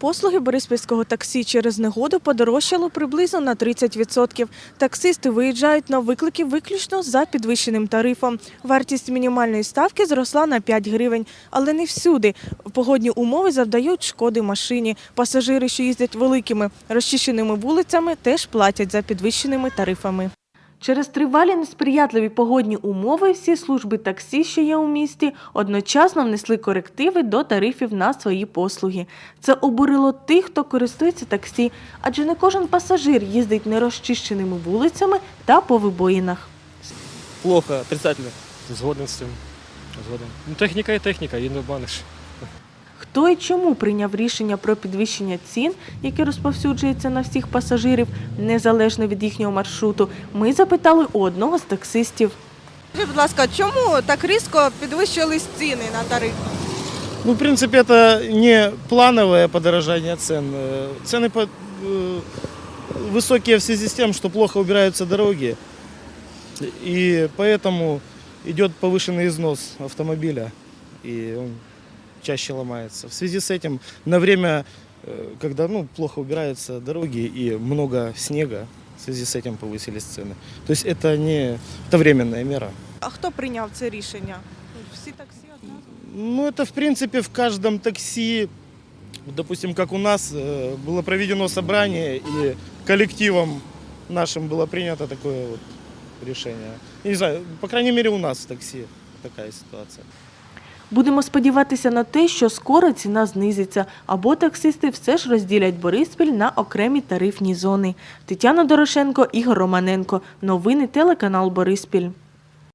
Послуги бориспільського таксі через негоду подорожчало приблизно на 30%. Таксисти виїжджають на виклики виключно за підвищеним тарифом. Вартість мінімальної ставки зросла на 5 гривень, але не всюди. Погодні умови завдають шкоди машині. Пасажири, що їздять великими розчищеними вулицями, теж платять за підвищеними тарифами. Через тривалі несприятливі погодні умови всі служби таксі, що є у місті, одночасно внесли корективи до тарифів на свої послуги. Це обурило тих, хто користується таксі, адже не кожен пасажир їздить нерозчищеними вулицями та по вибоїнах. Плохо, отрицательно. Згоден з цим. Згоден. Ну, техніка і техніка, її не обманеш. Хто і чому прийняв рішення про підвищення цін, яке розповсюджується на всіх пасажирів, незалежно від їхнього маршруту, ми запитали у одного з таксистів. Скажіть, будь ласка, чому так різко підвищились ціни на тариф? Ну, в принципе, это не плановое подорожание цен. Э, Цены по- э, высокие в связи с тем, что плохо убираются дороги. И поэтому идет повышенный износ автомобиля. И он чаще ломается. В связи с этим на время, э, когда ну, плохо убираются дороги и много снега, в связи с этим повысились цены. То есть это не это временная мера. А хто прийняв це рішення? Всі таксі одразу? Ну, это, в принципе, в каждом такси, допустим, как у нас, э, было проведено собрание, и коллективом нашим было принято такое вот решение. Я не знаю, по крайней мере, у нас в такси такая ситуация. Будемо сподіватися на те, що скоро ціна знизиться, або таксисти все ж розділять Бориспіль на окремі тарифні зони. Тетяна Дорошенко, Ігор Романенко. Новини телеканал Бориспіль.